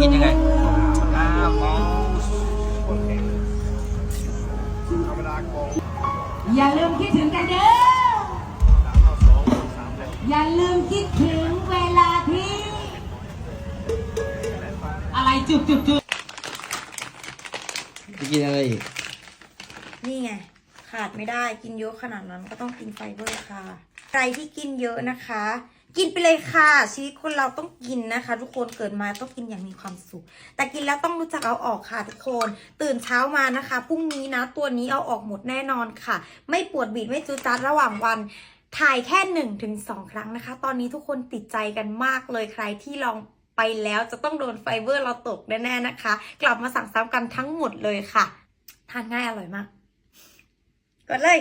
กินยังไงอ้าวอย่าลืมคิดถึงกันเด้อ อย่าลืมคิดถึงเวลาที่ อะไรจุบจุบจุบจะกินอะไรอีกนี่ไง ขาดไม่ได้กินเยอะขนาดนั้นก็ต้องกินไฟเบอร์ค่ะ ใครที่กินเยอะนะคะ กินไปเลยค่ะ ชีวิตคนเราต้องกินนะคะ ทุกคนเกิดมาต้องกินอย่างมีความสุข แต่กินแล้วต้องรู้จักเอาออกค่ะ ทุกคน ตื่นเช้ามานะคะพรุ่งนี้นะตัวนี้เอาออกหมดแน่นอนค่ะ ไม่ปวดบีดไม่จูจัดระหว่างวันถ่ายแค่1นถึงสครั้งนะคะ ตอนนี้ทุกคนติดใจกันมากเลยใครที่ลองไปแล้วจะต้องโดนไฟเบอร์เราตกแน่ๆนะคะ กลับมาสั่งซ้ำกันทั้งหมดเลยค่ะ ทานง่ายอร่อยมาก กดเลย